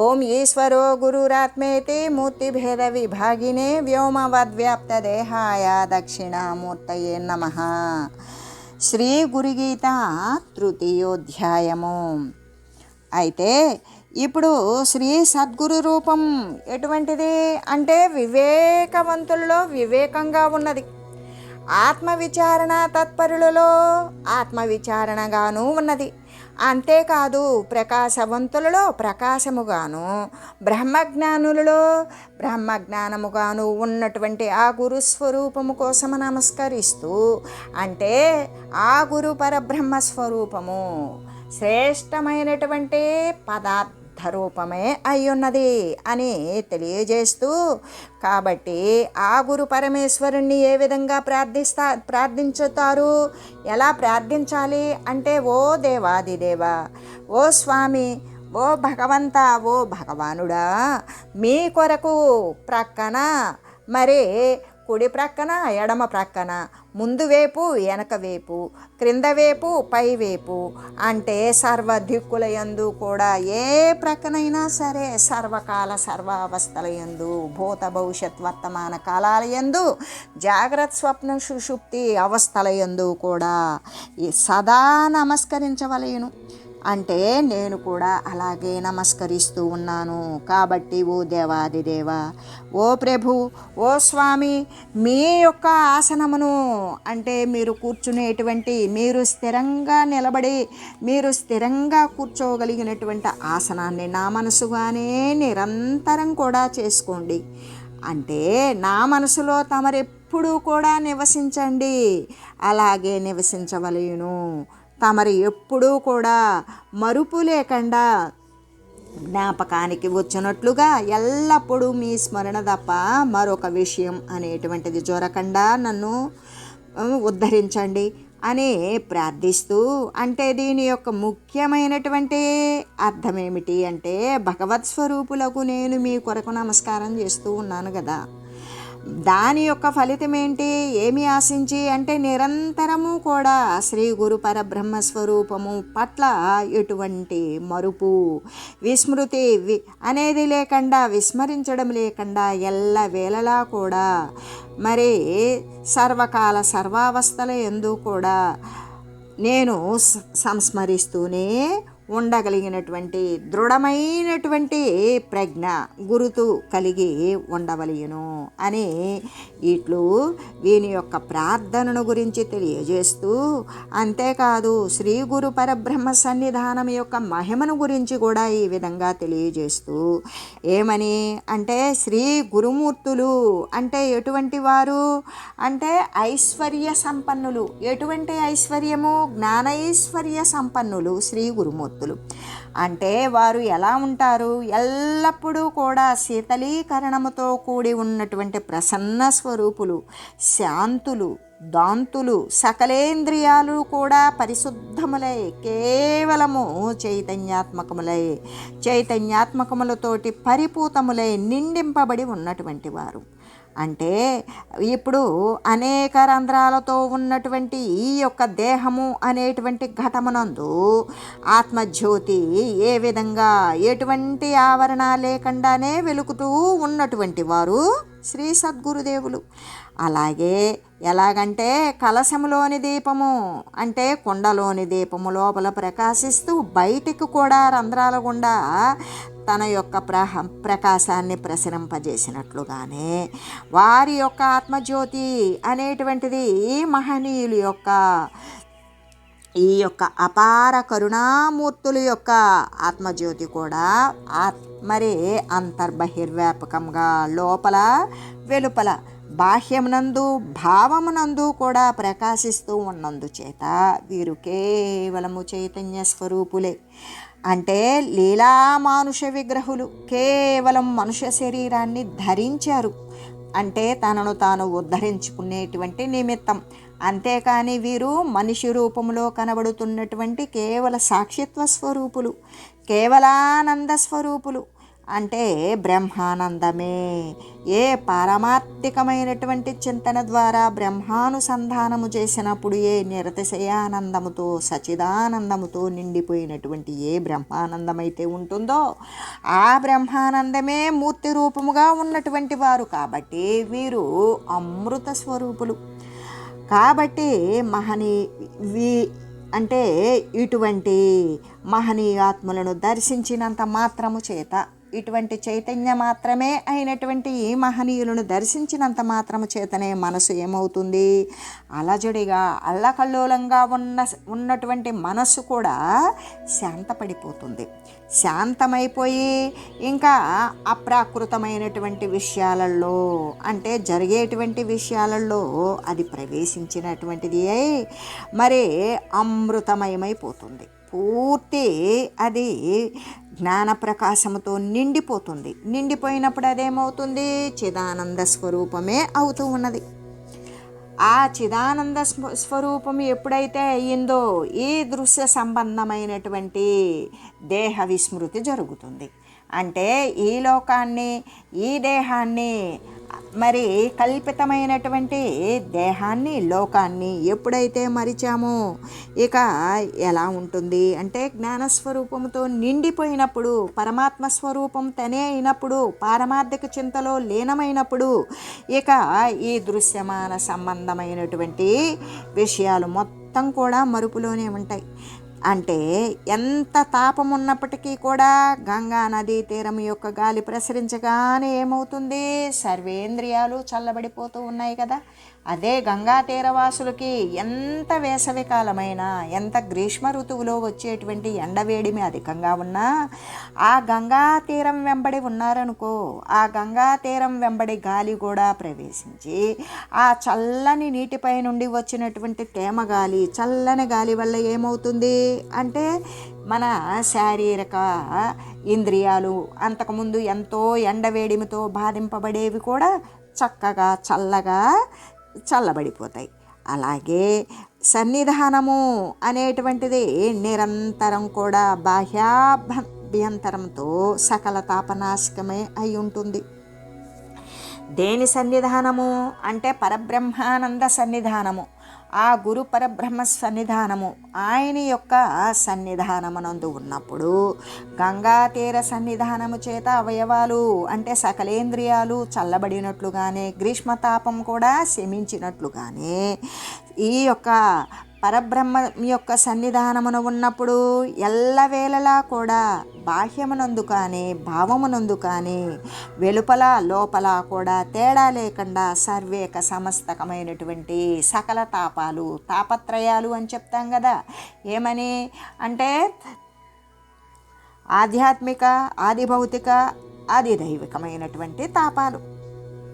ఓం ఈశ్వరో గురురాత్మేతి మూర్తిభేద విభాగినే వ్యోమవద్వ్యాప్తదేహాయ దక్షిణామూర్తయే నమ. శ్రీ గురుగీత తృతీయోధ్యాయము. అయితే ఇప్పుడు శ్రీ సద్గురు రూపం ఎటువంటిది? అంటే వివేకవంతుల్లో వివేకంగా ఉన్నది. ఆత్మవిచారణ తత్పరులలో ఆత్మవిచారణగాను ఉన్నది. అంతేకాదు ప్రకాశవంతులలో ప్రకాశముగాను బ్రహ్మజ్ఞానులలో బ్రహ్మజ్ఞానముగాను ఉన్నటువంటి ఆ గురు స్వరూపము కోసం నమస్కరిస్తూ అంటే ఆ గురు పరబ్రహ్మ స్వరూపము శ్రేష్టమైనటువంటి పదార్థ రూపమే అయ్యున్నది అని తెలియజేస్తూ కాబట్టి ఆ గురు పరమేశ్వరుణ్ణి ఏ విధంగా ప్రార్థిస్తా ప్రార్థించుతారు? ఎలా ప్రార్థించాలి? అంటే ఓ దేవాదిదేవ ఓ స్వామి ఓ భగవంత ఓ భగవానుడా మీ కొరకు ప్రక్కన మరి కుడి ప్రక్కన ఎడమ ప్రక్కన ముందు వేపు వెనక వేపు క్రింద వేపు పై వేపు అంటే సర్వ దిక్కుల యందు కూడా ఏ ప్రక్కనైనా సరే సర్వకాల సర్వావస్థల యందు భూత భవిష్యత్ వర్తమాన కాలాల యందు జాగ్రత్త స్వప్న సుషుప్తి అవస్థల యందు కూడా సదా నమస్కరించవలేను. అంటే నేను కూడా అలాగే నమస్కరిస్తూ ఉన్నాను. కాబట్టి ఓ దేవాదిదేవ ఓ ప్రభు ఓ స్వామి మీ యొక్క ఆసనమును అంటే మీరు కూర్చునేటువంటి మీరు స్థిరంగా నిలబడి మీరు స్థిరంగా కూర్చోగలిగినటువంటి ఆసనాన్ని నా మనసుగానే నిరంతరం కూడా చేసుకోండి. అంటే నా మనసులో తమరెప్పుడూ కూడా నివసించండి. అలాగే నివసించవలేను తమరు ఎప్పుడూ కూడా మరుపు లేకుండా జ్ఞాపకానికి వచ్చినట్లుగా ఎల్లప్పుడూ మీ స్మరణ తప్ప మరొక విషయం అనేటువంటిది జొరకుండా నన్ను ఉద్ధరించండి అని ప్రార్థిస్తూ అంటే దీని యొక్క ముఖ్యమైనటువంటి అర్థం ఏమిటి అంటే భగవత్ స్వరూపులకు నేను మీ కొరకు నమస్కారం చేస్తూ ఉన్నాను కదా దాని యొక్క ఫలితం ఏంటి? ఏమి ఆశించి? అంటే నిరంతరము కూడా శ్రీ గురు పరబ్రహ్మ స్వరూపము పట్ల ఎటువంటి మరుపు విస్మృతి వి అనేది లేకుండా విస్మరించడం లేకుండా ఎల్ల వేళలా కూడా మరి సర్వకాల సర్వావస్థల ఎందు కూడా నేను సంస్మరిస్తూనే ఉండగలిగినటువంటి దృఢమైనటువంటి ప్రజ్ఞ గురుతు కలిగి ఉండవలయును అని ఇట్లు వీని యొక్క ప్రార్థనను గురించి తెలియజేస్తూ అంతేకాదు శ్రీ గురు పరబ్రహ్మ సన్నిధానం యొక్క మహిమను గురించి కూడా ఈ విధంగా తెలియజేస్తూ ఏమని అంటే శ్రీ గురుమూర్తులు అంటే ఎటువంటి వారు? అంటే ఐశ్వర్య సంపన్నులు. ఎటువంటి ఐశ్వర్యము? జ్ఞానైశ్వర్య సంపన్నులు శ్రీ గురుమూర్తులు. అంటే వారు ఎలా ఉంటారు? ఎల్లప్పుడూ కూడా శీతలీకరణముతో కూడి ఉన్నటువంటి ప్రసన్న స్వరూపులు శాంతులు దాంతులు సకలేంద్రియాలు కూడా పరిశుద్ధములై కేవలము చైతన్యాత్మకములై. చైతన్యాత్మకములతోటి పరిపూతములై నిండింపబడి ఉన్నటువంటి వారు. అంటే ఇప్పుడు అనేక రంధ్రాలతో ఉన్నటువంటి ఈ యొక్క దేహము అనేటువంటి ఘటమునందు ఆత్మజ్యోతి ఏ విధంగా ఎటువంటి ఆవరణ లేకుండానే వెలుగుతూ ఉన్నటువంటి వారు శ్రీ సద్గురుదేవులు. అలాగే ఎలాగంటే కలశములోని దీపము అంటే కుండలోని దీపము లోపల ప్రకాశిస్తూ బయటికి కూడా రంధ్రాల గుండా తన యొక్క ప్రహ ప్రకాశాన్ని ప్రసరింపజేసినట్లుగానే వారి యొక్క ఆత్మజ్యోతి అనేటువంటిది మహనీయుల యొక్క ఈ యొక్క అపార కరుణామూర్తుల యొక్క ఆత్మజ్యోతి కూడా ఆత్ మరి అంతర్బహిర్వ్యాపకంగా లోపల వెలుపల బాహ్యమునందు భావమునందు కూడా ప్రకాశిస్తూ ఉన్నందుచేత వీరు కేవలము చైతన్య స్వరూపులే. అంటే లీలామానుష విగ్రహులు కేవలం మనుష్య శరీరాన్ని ధరించారు. అంటే తనను తాను ఉద్ధరించుకునేటువంటి నిమిత్తం. అంతేకాని వీరు మనిషి రూపంలో కనబడుతున్నటువంటి కేవల సాక్షిత్వ స్వరూపులు కేవలానంద స్వరూపులు. అంటే బ్రహ్మానందమే. ఏ పారమార్థికమైనటువంటి చింతన ద్వారా బ్రహ్మానుసంధానము చేసినప్పుడు ఏ నిరతిశయానందముతో సచిదానందముతో నిండిపోయినటువంటి ఏ బ్రహ్మానందమైతే ఉంటుందో ఆ బ్రహ్మానందమే మూర్తి రూపముగా ఉన్నటువంటి వారు. కాబట్టి వీరు అమృత స్వరూపులు. కాబట్టి మహనీ వీ అంటే ఇటువంటి మహనీయాత్మలను దర్శించినంత మాత్రము చేత ఇటువంటి చైతన్య మాత్రమే అయినటువంటి ఈ మహనీయులను దర్శించినంత మాత్రము చేతనే మనసు ఏమవుతుంది? అలజడిగా అల్లకల్లోలంగా ఉన్న ఉన్నటువంటి మనస్సు కూడా శాంతపడిపోతుంది. శాంతమైపోయి ఇంకా అప్రాకృతమైనటువంటి విషయాలలో అంటే జరిగేటువంటి విషయాలలో అది ప్రవేశించినటువంటిది అయి మరి అమృతమయమైపోతుంది. పూర్తి అది జ్ఞాన ప్రకాశముతో నిండిపోతుంది. నిండిపోయినప్పుడు అదేమవుతుంది చిదానంద స్వరూపమే అవుతూ ఉన్నది. ఆ చిదానంద స్వరూపం ఎప్పుడైతే అయ్యిందో ఈ దృశ్య సంబంధమైనటువంటి దేహ విస్మృతి జరుగుతుంది. అంటే ఈ లోకాన్ని ఈ దేహాన్ని మరి కల్పితమైనటువంటి దేహాన్ని లోకాన్ని ఎప్పుడైతే మరిచామో ఇక ఎలా ఉంటుంది? అంటే జ్ఞానస్వరూపంతో నిండిపోయినప్పుడు పరమాత్మ స్వరూపం తనే అయినప్పుడు పారమార్థిక చింతలో లీనమైనప్పుడు ఇక ఈ దృశ్యమాన సంబంధమైనటువంటి విషయాలు మొత్తం కూడా మరుపులోనే ఉంటాయి. అంటే ఎంత తాపం ఉన్నప్పటికీ కూడా గంగా నదీ తీరం యొక్క గాలి ప్రసరించగానే ఏమవుతుంది? సర్వేంద్రియాలు చల్లబడిపోతూ ఉన్నాయి కదా. అదే గంగా తీరవాసులకి ఎంత వేసవికాలమైనా ఎంత గ్రీష్మ ఋతువులో వచ్చేటువంటి ఎండవేడిమి అధికంగా ఉన్నా ఆ గంగా తీరం వెంబడి ఉన్నారనుకో ఆ గంగా తీరం వెంబడి గాలి కూడా ప్రవేశించి ఆ చల్లని నీటిపై నుండి వచ్చినటువంటి తేమ గాలి చల్లని గాలి వల్ల ఏమవుతుంది? అంటే మన శారీరక ఇంద్రియాలు అంతకుముందు ఎంతో ఎండవేడిమితో బాధింపబడేవి కూడా చక్కగా చల్లగా చల్లబడిపోతాయి. అలాగే సన్నిధానము అనేటువంటిది నిరంతరం కూడా బాహ్యాభ్యంతరంతో సకల తాపనాశకమే అయి ఉంటుంది. దేని సన్నిధానము అంటే పరబ్రహ్మానంద సన్నిధానము. ఆ గురు పరబ్రహ్మ సన్నిధానము ఆయన యొక్క సన్నిధానమునందు ఉన్నప్పుడు గంగా తీర సన్నిధానము చేత అవయవాలు అంటే సకలేంద్రియాలు చల్లబడినట్లుగానే గ్రీష్మతాపం కూడా శమించినట్లుగానే ఈ యొక్క పరబ్రహ్మ యొక్క సన్నిధానమున ఉన్నప్పుడు ఎల్లవేళలా కూడా బాహ్యమునందు కానీ భావమునందు కానీ వెలుపల లోపల కూడా తేడా లేకుండా సర్వేక సమస్తకమైనటువంటి సకల తాపాలు తాపత్రయాలు అని చెప్తాం కదా. ఏమని? అంటే ఆధ్యాత్మిక ఆదిభౌతిక ఆదిదైవికమైనటువంటి తాపాలు.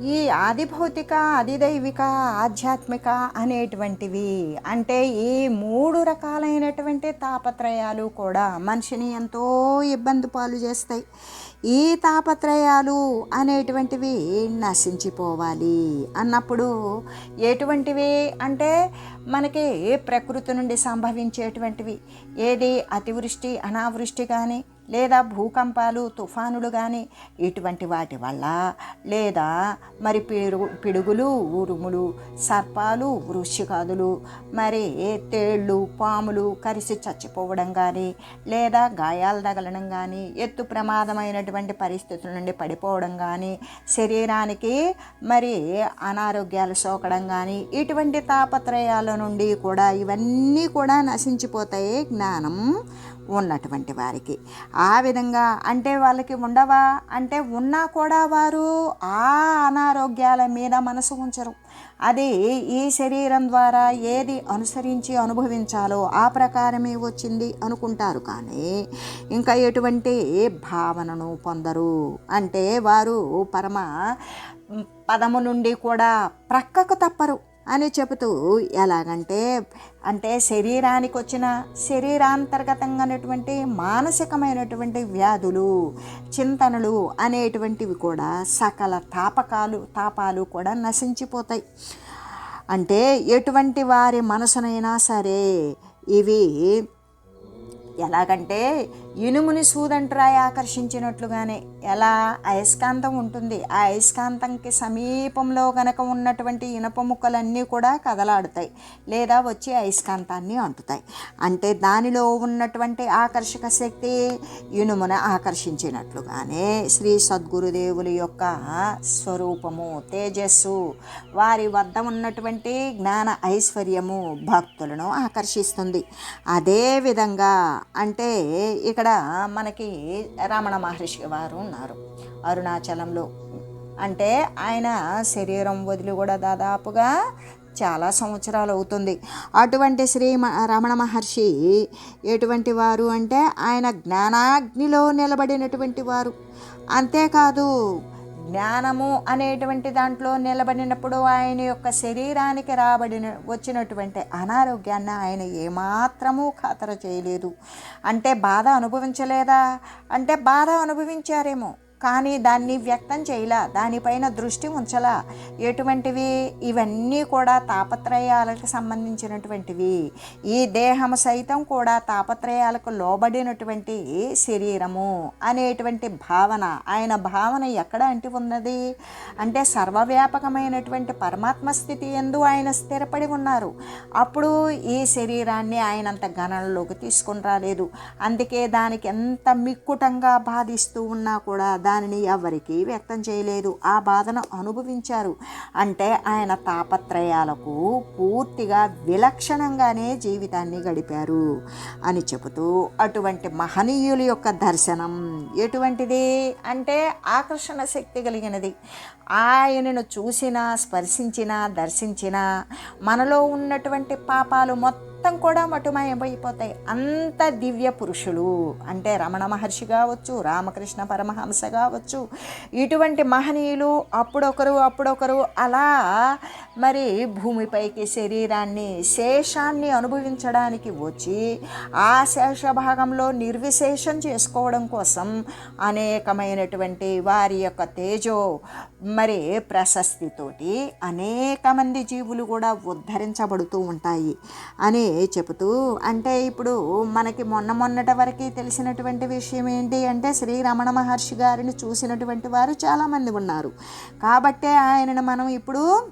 ఈ ఆదిభౌతిక ఆదిదైవిక ఆధ్యాత్మిక అనేటువంటివి అంటే ఈ మూడు రకాలైనటువంటి తాపత్రయాలు కూడా మనిషిని ఎంతో ఇబ్బంది పాలు చేస్తాయి. ఈ తాపత్రయాలు అనేటువంటివి నశించిపోవాలి అన్నప్పుడు ఎటువంటివి అంటే మనకి ప్రకృతి నుండి సంభవించేటువంటివి. ఏది అతివృష్టి అనావృష్టి కానీ లేదా భూకంపాలు తుఫానులు కానీ ఇటువంటి వాటి వల్ల లేదా మరి పిడు పిడుగులు ఉరుములు సర్పాలు వృషికాదులు మరి తేళ్ళు పాములు కరిసి చచ్చిపోవడం కానీ లేదా గాయాలు తగలడం కానీ ఎత్తు ప్రమాదమైనటువంటి పరిస్థితుల నుండి పడిపోవడం కానీ శరీరానికి మరి అనారోగ్యాలు సోకడం కానీ ఇటువంటి తాపత్రయాల నుండి కూడా ఇవన్నీ కూడా నశించిపోతాయి జ్ఞానం. ఉన్నటువంటి వారికి. ఆ విధంగా అంటే వాళ్ళకి ఉండవా? అంటే ఉన్నా కూడా వారు ఆ అనారోగ్యాల మీద మనసు ఉంచరు. అది ఈ శరీరం ద్వారా ఏది అనుసరించి అనుభవించాలో ఆ ప్రకారమే వచ్చింది అనుకుంటారు. కానీ ఇంకా ఎటువంటి భావనను పొందరు. అంటే వారు పరమ పదము నుండి కూడా ప్రక్కకు తప్పరు. అని చెబుతూ ఎలాగంటే అంటే శరీరానికి వచ్చిన శరీరాంతర్గతంగానటువంటి మానసికమైనటువంటి వ్యాధులు చింతనలు అనేటువంటివి కూడా సకల తాపకాలు తాపాలు కూడా నశించిపోతాయి. అంటే ఎటువంటి వారి మనసునైనా సరే ఇవి ఎలాగంటే ఇనుముని సూదంట్రాయి ఆకర్షించినట్లుగానే ఎలా అయస్కాంతం ఉంటుంది. ఆ అయస్కాంతంకి సమీపంలో గనక ఉన్నటువంటి ఇనప ముక్కలన్నీ కూడా కదలాడుతాయి లేదా వచ్చి అయస్కాంతాన్ని అంటుతాయి. అంటే దానిలో ఉన్నటువంటి ఆకర్షక శక్తి ఇనుమును ఆకర్షించినట్లుగానే శ్రీ సద్గురుదేవుల యొక్క స్వరూపము తేజస్సు వారి వద్ద ఉన్నటువంటి జ్ఞాన ఐశ్వర్యము భక్తులను ఆకర్షిస్తుంది. అదేవిధంగా అంటే ఇక్కడ మనకి రమణ మహర్షి వారు ఉన్నారు. అరుణాచలంలో. అంటే ఆయన శరీరం వదిలి కూడా దాదాపుగా చాలా సంవత్సరాలు అవుతుంది. అటువంటి శ్రీ మ- రమణ మహర్షి ఎటువంటి వారు అంటే ఆయన జ్ఞానాగ్నిలో నిలబడినటువంటి వారు. అంతేకాదు జ్ఞానము అనేటువంటి దాంట్లో నిలబడినప్పుడు ఆయన యొక్క శరీరానికి రాబడిన వచ్చినటువంటి అనారోగ్యాన్ని ఆయన ఏమాత్రము ఖాతరు చేయలేదు. అంటే బాధ అనుభవించలేదా? అంటే బాధ అనుభవించారేమో. కానీ దాన్ని వ్యక్తం చేయలా దానిపైన దృష్టి ఉంచలా. ఎటువంటివి? ఇవన్నీ కూడా తాపత్రయాలకు సంబంధించినటువంటివి. ఈ దేహం సైతం కూడా తాపత్రయాలకు లోబడినటువంటి శరీరము అనేటువంటి భావన. ఆయన భావన ఎక్కడ అంటి ఉన్నది? అంటే సర్వవ్యాపకమైనటువంటి పరమాత్మ స్థితి ఎందు ఆయన స్థిరపడి ఉన్నారు. అప్పుడు ఈ శరీరాన్ని ఆయనంత గణనలోకి తీసుకుని రాలేదు. అందుకే దానికి ఎంత మిక్కుటంగా బాధిస్తూ ఉన్నా కూడా దానిని ఎవరికీ వ్యక్తం చేయలేదు. ఆ బాధను అనుభవించారు. అంటే ఆయన తాపత్రయాలకు పూర్తిగా విలక్షణంగానే జీవితాన్ని గడిపారు అని చెబుతూ అటువంటి మహనీయుల యొక్క దర్శనం ఎటువంటిది? అంటే ఆకర్షణ శక్తి కలిగినది. ఆయనను చూసినా స్పర్శించినా దర్శించినా మనలో ఉన్నటువంటి పాపాలు మొత్తం మొత్తం కూడా మటుమయమైపోతాయి. అంత దివ్య పురుషులు. అంటే రమణ మహర్షి కావచ్చు రామకృష్ణ పరమహంస కావచ్చు ఇటువంటి మహనీయులు అప్పుడొకరు అప్పుడొకరు అలా మరి భూమిపైకి శరీరాన్ని శేషాన్ని అనుభవించడానికి వచ్చి ఆ శేష భాగంలో నిర్విశేషం చేసుకోవడం కోసం అనేకమైనటువంటి వారి యొక్క తేజో మరి ప్రశస్తితోటి అనేక మంది జీవులు కూడా ఉద్ధరించబడుతూ ఉంటాయి. అని చెబుతూ అంటే ఇప్పుడు మనకి మొన్న మొన్నటి వరకు తెలిసినటువంటి విషయం ఏంటి అంటే శ్రీ రమణ మహర్షి గారిని చూసినటువంటి వారు చాలామంది ఉన్నారు. కాబట్టే ఆయనను మనం ఇప్పుడు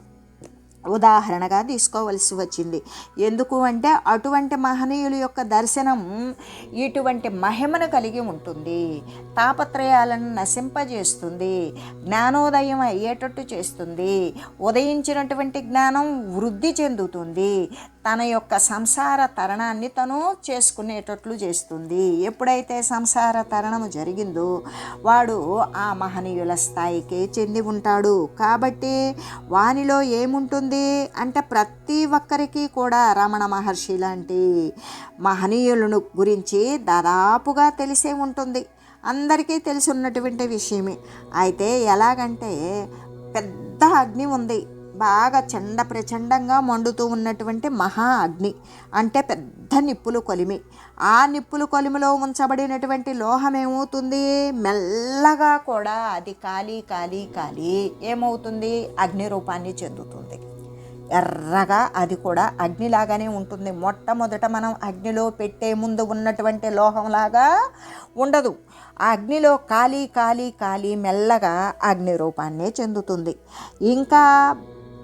ఉదాహరణగా తీసుకోవలసి వచ్చింది. ఎందుకు అంటే అటువంటి మహనీయుల యొక్క దర్శనం ఇటువంటి మహిమను కలిగి ఉంటుంది. తాపత్రయాలను నశింపజేస్తుంది. జ్ఞానోదయం అయ్యేటట్టు చేస్తుంది. ఉదయించినటువంటి జ్ఞానం వృద్ధి చెందుతుంది. తన యొక్క సంసార తరణాన్ని తను చేసుకునేటట్లు చేస్తుంది. ఎప్పుడైతే సంసార తరణము జరిగిందో వాడు ఆ మహనీయుల స్థాయికి చెంది ఉంటాడు. కాబట్టి వానిలో ఏముంటుంది అంటే ప్రతి ఒక్కరికి కూడా రమణ మహర్షి లాంటి మహనీయులను గురించి దాదాపుగా తెలిసే ఉంటుంది. అందరికీ తెలిసి ఉన్నటువంటి విషయమే. అయితే ఎలాగంటే పెద్ద అగ్ని ఉంది. బాగా చండ ప్రచండంగా మండుతూ ఉన్నటువంటి మహా అగ్ని. అంటే పెద్ద నిప్పులు కొలిమి. ఆ నిప్పులు కొలిమిలో ఉంచబడినటువంటి లోహం ఏమవుతుంది? మెల్లగా కూడా అది కాలి కాలి కాలి ఏమవుతుంది? అగ్ని రూపాన్ని చెందుతుంది. ఎర్రగా అది కూడా అగ్నిలాగానే ఉంటుంది. మొట్టమొదట మనం అగ్నిలో పెట్టే ముందు ఉన్నటువంటి లోహంలాగా ఉండదు. ఆ అగ్నిలో కాలి కాలి కాలి మెల్లగా అగ్ని రూపాన్నే చెందుతుంది. ఇంకా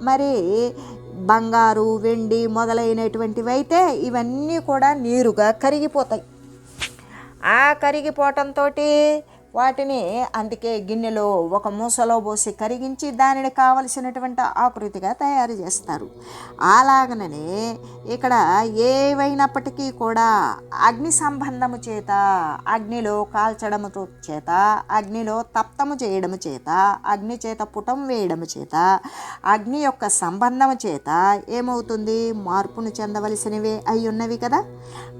మరి బంగారు వెండి మొదలైనటువంటివి అయితే ఇవన్నీ కూడా నీరుగా కరిగిపోతాయి. ఆ కరిగిపోవటంతో వాటిని అందుకే గిన్నెలో ఒక మూసలో పోసి కరిగించి దానిని కావలసినటువంటి ఆకృతిగా తయారు చేస్తారు. అలాగననే ఇక్కడ ఏవైనప్పటికీ కూడా అగ్ని సంబంధము చేత అగ్నిలో కాల్చడము చేత అగ్నిలో తప్తము చేయడము చేత అగ్ని చేత పుటం వేయడము చేత అగ్ని యొక్క సంబంధము చేత ఏమవుతుంది? మార్పును చెందవలసినవే అయి ఉన్నవి కదా.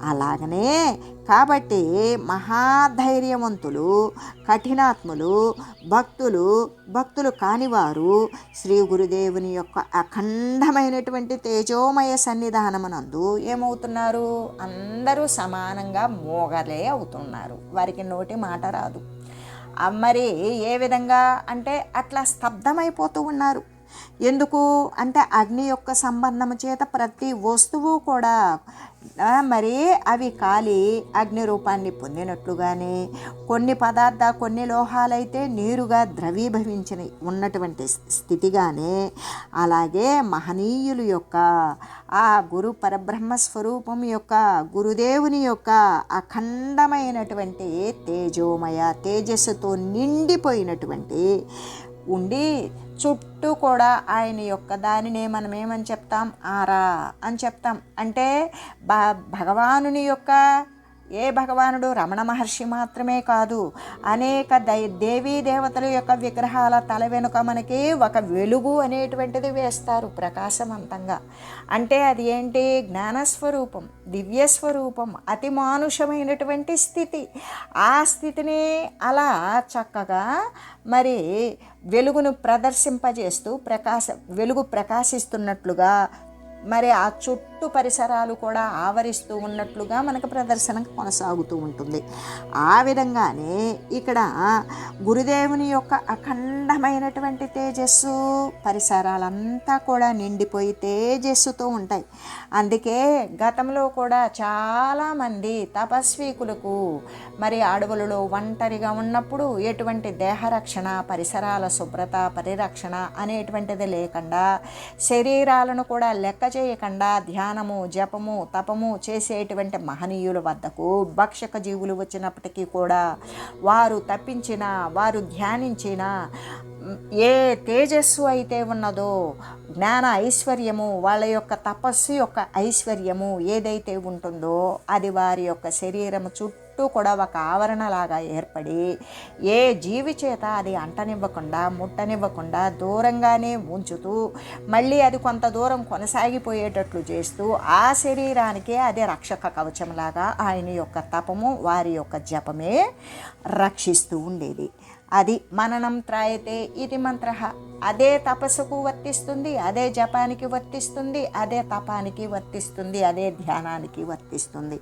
అలాగనే కాబట్టి మహాధైర్యవంతులు కఠినాత్ములు భక్తులు భక్తులు కానివారు శ్రీ గురుదేవుని యొక్క అఖండమైనటువంటి తేజోమయ సన్నిధానమునందు ఏమవుతున్నారు? అందరూ సమానంగా మోగలే అవుతున్నారు. వారికి నోటి మాట రాదు. మరి ఏ విధంగా అంటే అట్లా స్తబ్దమైపోతూ ఉన్నారు. ఎందుకు? అంటే అగ్ని యొక్క సంబంధము చేత ప్రతి వస్తువు కూడా మరి అవి కాలి అగ్ని రూపాన్ని పొందినట్లుగానే కొన్ని పదార్థ కొన్ని లోహాలైతే నీరుగా ద్రవీభవించిన ఉన్నటువంటి స్థితిగానే అలాగే మహనీయులు యొక్క ఆ గురు పరబ్రహ్మ స్వరూపం యొక్క గురుదేవుని యొక్క అఖండమైనటువంటి తేజోమయ తేజస్సుతో నిండిపోయినటువంటి ఉండి చుట్టూ కూడా ఆయన యొక్క దానినే మనం ఏమని చెప్తాం? ఆరా అని చెప్తాం. అంటే భ భగవానుని యొక్క ఏ భగవానుడు రమణ మహర్షి మాత్రమే కాదు అనేక దై దేవీ దేవతల యొక్క విగ్రహాల తల వెనుక మనకి ఒక వెలుగు అనేటువంటిది వేస్తారు ప్రకాశవంతంగా అంటే అది ఏంటి? జ్ఞానస్వరూపం దివ్యస్వరూపం అతి మానుషమైనటువంటి స్థితి. ఆ స్థితిని అలా చక్కగా మరి వెలుగును ప్రదర్శింపజేస్తూ ప్రకాశ వెలుగు ప్రకాశిస్తున్నట్లుగా మరి ఆ చుట్టూ పరిసరాలు కూడా ఆవరిస్తూ ఉన్నట్లుగా మనకు ప్రదర్శన కొనసాగుతూ ఉంటుంది. ఆ విధంగానే ఇక్కడ గురుదేవుని యొక్క అఖండమైనటువంటి తేజస్సు పరిసరాలంతా కూడా నిండిపోయి తేజస్సుతో ఉంటాయి. అందుకే గతంలో కూడా చాలామంది తపస్వీకులకు మరి అడవులలో ఒంటరిగా ఉన్నప్పుడు ఎటువంటి దేహరక్షణ పరిసరాల శుభ్రత పరిరక్షణ అనేటువంటిది లేకుండా శరీరాలను కూడా లెక్క చేయకుండా ధ్యానము జపము తపము చేసేటువంటి మహనీయుల వద్దకు భక్షక జీవులు వచ్చినప్పటికీ కూడా వారు తప్పించిన వారు ధ్యానించిన ఏ తేజస్సు అయితే ఉన్నదో జ్ఞాన ఐశ్వర్యము వాళ్ళ యొక్క తపస్సు యొక్క ఐశ్వర్యము ఏదైతే ఉంటుందో అది వారి యొక్క శరీరము చుట్టూ చుట్టూ కూడా ఒక ఆవరణలాగా ఏర్పడి ఏ జీవి చేత అది అంటనివ్వకుండా ముట్టనివ్వకుండా దూరంగానే ఉంచుతూ మళ్ళీ అది కొంత దూరం కొనసాగిపోయేటట్లు చేస్తూ ఆ శరీరానికే అది రక్షక కవచంలాగా ఆయన యొక్క తపము వారి యొక్క జపమే రక్షిస్తూ ఉండేది. అది మననం త్రాయతే ఇది మంత్ర. అదే తపస్సుకు వర్తిస్తుంది అదే జపానికి వర్తిస్తుంది అదే తపానికి వర్తిస్తుంది అదే ధ్యానానికి వర్తిస్తుంది.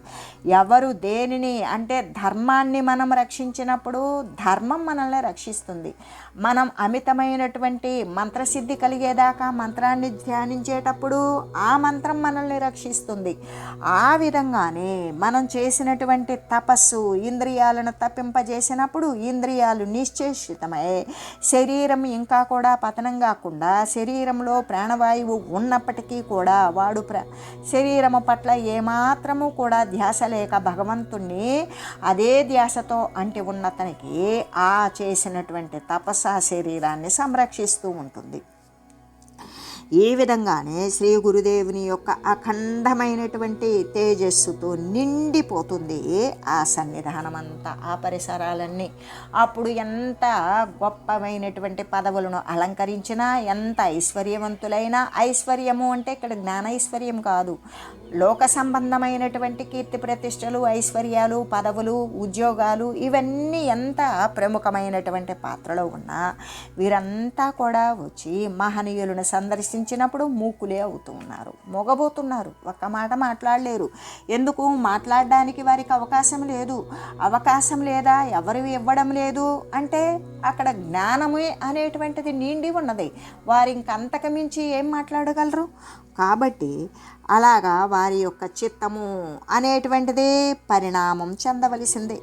ఎవరు దేనిని అంటే ధర్మాన్ని మనం రక్షించినప్పుడు ధర్మం మనల్ని రక్షిస్తుంది. మనం అమితమైనటువంటి మంత్రసిద్ధి కలిగేదాకా మంత్రాన్ని ధ్యానించేటప్పుడు ఆ మంత్రం మనల్ని రక్షిస్తుంది. ఆ విధంగానే మనం చేసినటువంటి తపస్సు ఇంద్రియాలను తప్పింపజేసినప్పుడు ఇంద్రియాలు నిశ్చేషితమై శరీరం ఇంకా కూడా పతనం కాకుండా శరీరంలో ప్రాణవాయువు ఉన్నప్పటికీ కూడా వాడు ప్ర శరీరము పట్ల ఏమాత్రము కూడా ధ్యాస లేక భగవంతుణ్ణి అదే ధ్యాసతో అంటి ఉన్నతనికి ఆ చేసినటువంటి తపస్సు శరీరాన్ని సంరక్షిస్తూ ఉంటుంది. ఈ విధంగానే శ్రీ గురుదేవుని యొక్క అఖండమైనటువంటి తేజస్సుతో నిండిపోతుంది ఆ సన్నిధానం అంతా ఆ పరిసరాలన్నీ. అప్పుడు ఎంత గొప్పమైనటువంటి పదవులను అలంకరించినా ఎంత ఐశ్వర్యవంతులైనా ఐశ్వర్యము అంటే ఇక్కడ జ్ఞానైశ్వర్యం కాదు. లోక సంబంధమైనటువంటి కీర్తి ప్రతిష్టలు ఐశ్వర్యాలు పదవులు ఉద్యోగాలు ఇవన్నీ ఎంత ప్రముఖమైనటువంటి పాత్రలో ఉన్నా వీరంతా కూడా వచ్చి మహనీయులను సందర్శించినప్పుడు మూకులే అవుతూ ఉన్నారు మొగబోతున్నారు. ఒక్క మాట మాట్లాడలేరు. ఎందుకు? మాట్లాడడానికి వారికి అవకాశం లేదు. అవకాశం లేదా? ఎవరు ఇవ్వడం లేదు? అంటే అక్కడ జ్ఞానమే అనేటువంటిది నిండి ఉన్నది. వారి ఇంకంతకు మించి ఏం మాట్లాడగలరు? కాబట్టి అలాగా వారి యొక్క చిత్తము అనేటువంటిది పరిణామం చెందవలసిందే.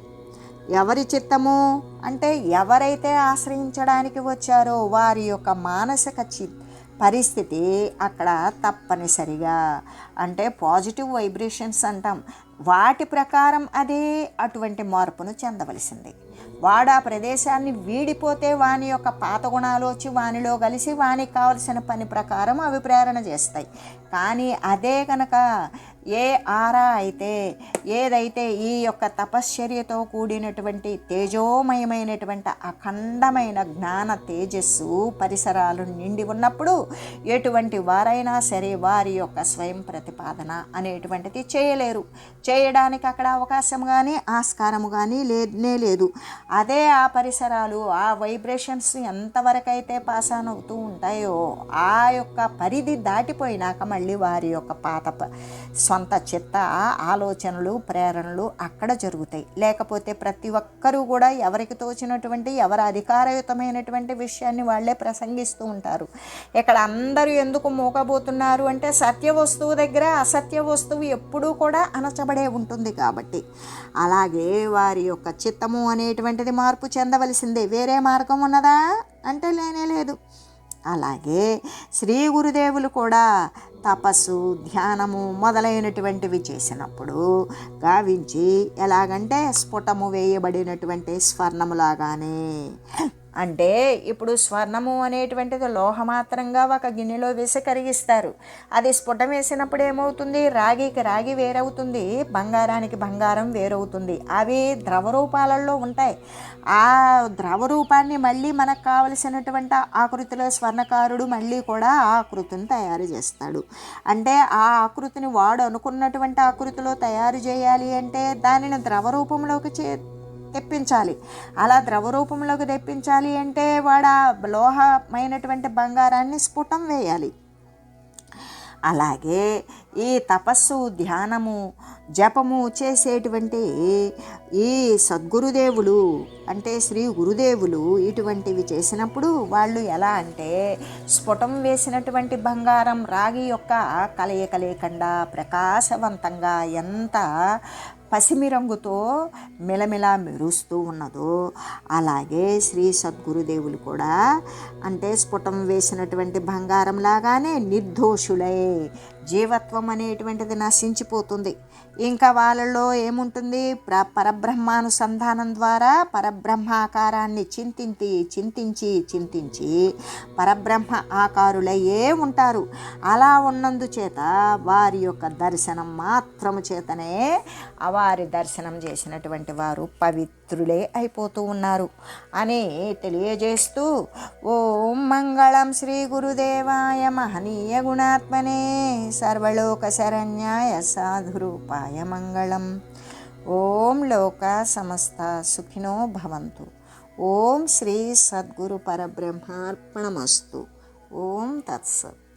ఎవరి చిత్తము? అంటే ఎవరైతే ఆశ్రయించడానికి వచ్చారో వారి యొక్క మానసిక చిత్తం పరిస్థితి అక్కడ తప్పనిసరిగా. అంటే పాజిటివ్ వైబ్రేషన్స్ అంటాం. వాటి ప్రకారం అదే అటువంటి మార్పును చెందవలసింది. వాడు ఆ ప్రదేశాన్ని వీడిపోతే వాని యొక్క పాత గుణాలు వచ్చి వానిలో కలిసి వానికి కావలసిన పని ప్రకారం అవి ప్రేరణ చేస్తాయి. కానీ అదే కనుక ఏ ఆరా అయితే ఏదైతే ఈ యొక్క తపశ్చర్యతో కూడినటువంటి తేజోమయమైనటువంటి అఖండమైన జ్ఞాన తేజస్సు పరిసరాలు నిండి ఉన్నప్పుడు ఎటువంటి వారైనా సరే వారి యొక్క స్వయం ప్రతిపాదన అనేటువంటిది చేయలేరు. చేయడానికి అక్కడ అవకాశం కానీ ఆస్కారము కానీ లేనే లేదు. అదే ఆ పరిసరాలు ఆ వైబ్రేషన్స్ ఎంతవరకైతే పాస్ ఆన్ అవుతూ ఉంటాయో ఆ యొక్క పరిధి దాటిపోయినాక మళ్ళీ వారి యొక్క పాత సొంత చిత్త ఆలోచనలు ప్రేరణలు అక్కడ జరుగుతాయి. లేకపోతే ప్రతి ఒక్కరూ కూడా ఎవరికి తోచినటువంటి ఎవరి అధికారయుతమైనటువంటి విషయాన్ని వాళ్ళే ప్రసంగిస్తూ ఉంటారు. ఇక్కడ అందరూ ఎందుకు మూకబోతున్నారు అంటే సత్య వస్తువు దగ్గర అసత్య వస్తువు ఎప్పుడూ కూడా అనచబడే ఉంటుంది కాబట్టి. అలాగే వారి యొక్క చిత్తము అనేటువంటిది మార్పు చెందవలసిందే. వేరే మార్గం ఉన్నదా? అంటే లేనే లేదు. అలాగే శ్రీ గురుదేవులు కూడా తపస్సు ధ్యానము మొదలైనటువంటివి చేసినప్పుడు గావించి ఎలాగంటే స్ఫుటము వేయబడినటువంటి స్వర్ణములాగానే అంటే ఇప్పుడు స్వర్ణము అనేటువంటిది లోహమాత్రంగా ఒక గిన్నెలో వేసి కరిగిస్తారు. అది స్ఫుటం వేసినప్పుడు ఏమవుతుంది? రాగికి రాగి వేరవుతుంది బంగారానికి బంగారం వేరవుతుంది. అవి ద్రవ రూపాలలో ఉంటాయి. ఆ ద్రవ రూపాన్ని మళ్ళీ మనకు కావలసినటువంటి ఆకృతిలో స్వర్ణకారుడు మళ్ళీ కూడా ఆ ఆకృతిని తయారు చేస్తాడు. అంటే ఆ ఆకృతిని వాడు అనుకున్నటువంటి ఆకృతిలో తయారు చేయాలి అంటే దానిని ద్రవ రూపంలోకి చే తెప్పించాలి. అలా ద్రవ రూపంలోకి తెప్పించాలి అంటే వాడు ఆ లోహమైనటువంటి బంగారాన్ని స్ఫుటం వేయాలి. అలాగే ఈ తపస్సు ధ్యానము జపము చేసేటువంటి ఈ సద్గురుదేవులు అంటే శ్రీ గురుదేవులు ఇటువంటివి చేసినప్పుడు వాళ్ళు ఎలా అంటే స్ఫుటం వేసినటువంటి బంగారం రాగి యొక్క కలయిక లేకుండా ప్రకాశవంతంగా ఎంత పసిమి రంగుతో మిలమిలా మెరుస్తూ ఉన్నదో అలాగే శ్రీ సద్గురుదేవులు కూడా అంటే స్ఫుటం వేసినటువంటి బంగారం లాగానే నిర్దోషులై జీవత్వం అనేటువంటిది నశించిపోతుంది. ఇంకా వాళ్ళలో ఏముంటుంది? ప్ర పరబ్రహ్మానుసంధానం ద్వారా పరబ్రహ్మాకారాన్ని చింతించి చింతించి చింతించి పరబ్రహ్మ ఆకారులయ్యే ఉంటారు? అలా ఉన్నందుచేత వారి యొక్క దర్శనం మాత్రము చేతనే వారి దర్శనం చేసినటువంటి వారు పవిత్రులే అయిపోతూ ఉన్నారు. అని తెలియజేస్తూ ఓం మంగళం శ్రీ గురుదేవాయ మహనీయ గుణాత్మనే సర్వలోకశరణ్యాయ సాధురూపాయ మంగళం ఓం లోక సమస్త సుఖినో భవంతు. ఓం శ్రీ సద్గురు పరబ్రహ్మార్పణమస్తు. ఓం తత్సత్.